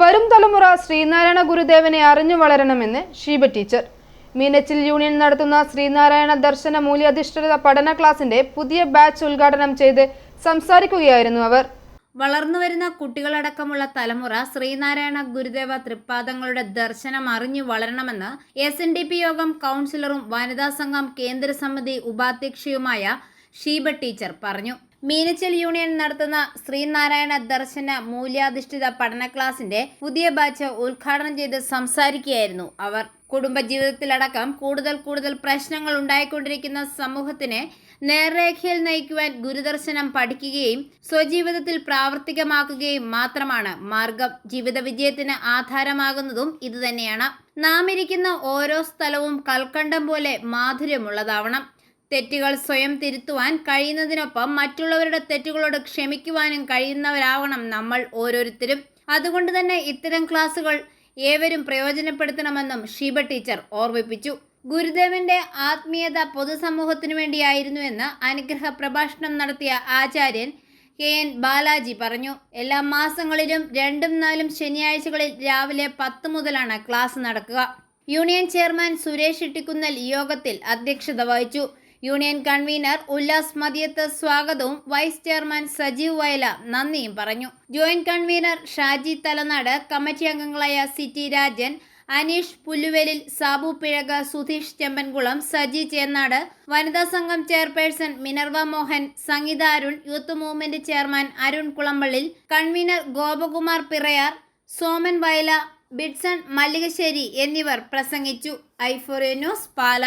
വരും തലമുറ ശ്രീനാരായണ ഗുരുദേവനെ അറിഞ്ഞു വളരണമെന്ന് ഷീബ ടീച്ചർ. മീനച്ചിൽ യൂണിയൻ നടത്തുന്ന ശ്രീനാരായണ ദർശന മൂല്യാധിഷ്ഠിത പഠന ക്ലാസിന്റെ പുതിയ ബാച്ച് ഉദ്ഘാടനം ചെയ്ത് സംസാരിക്കുകയായിരുന്നു അവർ. വളർന്നുവരുന്ന കുട്ടികളടക്കമുള്ള തലമുറ ശ്രീനാരായണ ഗുരുദേവ തൃപ്പാദങ്ങളുടെ ദർശനം അറിഞ്ഞു വളരണമെന്ന് S N D P Yogam കൗൺസിലറും വനിതാ സംഘം കേന്ദ്ര സമിതി ഉപാധ്യക്ഷയുമായ ഷീബ ടീച്ചർ പറഞ്ഞു. മീനച്ചൽ യൂണിയൻ നടത്തുന്ന ശ്രീനാരായണ ദർശന മൂല്യാധിഷ്ഠിത പഠന ക്ലാസിന്റെ പുതിയ ബാച്ച് ഉദ്ഘാടനം ചെയ്ത് സംസാരിക്കുകയായിരുന്നു അവർ. കുടുംബജീവിതത്തിലടക്കം കൂടുതൽ കൂടുതൽ പ്രശ്നങ്ങൾ ഉണ്ടായിക്കൊണ്ടിരിക്കുന്ന സമൂഹത്തിനെ നേർരേഖയിൽ നയിക്കുവാൻ ഗുരുദർശനം പഠിക്കുകയും സ്വജീവിതത്തിൽ പ്രാവർത്തികമാക്കുകയും മാത്രമാണ് മാർഗം. ജീവിത വിജയത്തിന് ആധാരമാകുന്നതും ഇതുതന്നെയാണ്. നാം ഇരിക്കുന്ന ഓരോ സ്ഥലവും കൽക്കണ്ടം പോലെ മാധുര്യമുള്ളതാവണം. തെറ്റുകൾ സ്വയം തിരുത്തുവാൻ കഴിയുന്നതിനൊപ്പം മറ്റുള്ളവരുടെ തെറ്റുകളോട് ക്ഷമിക്കുവാനും കഴിയുന്നവരാവണം നമ്മൾ ഓരോരുത്തരും. അതുകൊണ്ട് തന്നെ ഇത്തരം ക്ലാസുകൾ ഏവരും പ്രയോജനപ്പെടുത്തണമെന്നും ഷീബ ടീച്ചർ ഓർമ്മിപ്പിച്ചു. ഗുരുദേവന്റെ ആത്മീയത പൊതുസമൂഹത്തിനു വേണ്ടിയായിരുന്നുവെന്ന് അനുഗ്രഹ പ്രഭാഷണം നടത്തിയ ആചാര്യൻ കെ എൻ ബാലാജി പറഞ്ഞു. എല്ലാ മാസങ്ങളിലും രണ്ടും നാലും ശനിയാഴ്ചകളിൽ രാവിലെ പത്ത് മുതലാണ് ക്ലാസ് നടക്കുക. യൂണിയൻ ചെയർമാൻ സുരേഷ് ഇട്ടിക്കുന്നൽ യോഗത്തിൽ അധ്യക്ഷത വഹിച്ചു. യൂണിയൻ കൺവീനർ ഉല്ലാസ് മദിയത്ത് സ്വാഗതവും വൈസ് ചെയർമാൻ സജീവ് വയല നന്ദിയും പറഞ്ഞു. Joint convener Shaji Thalanad committee അംഗങ്ങളായ സിറ്റി രാജൻ അനീഷ് പുല്ലുവേലിൽ സാബു പിഴക സുധീഷ് ചെമ്പൻകുളം സജി ചേന്നാട് വനിതാ സംഘം chairperson Minerva Mohan Sangeetha Arun youth movement chairman Arun Kulampallil convener Gopakumar Pirayar Soman Vayala Bidson Mallikassery എന്നിവർ പ്രസംഗിച്ചു. ഐഫോറിയ ന്യൂസ് പാല.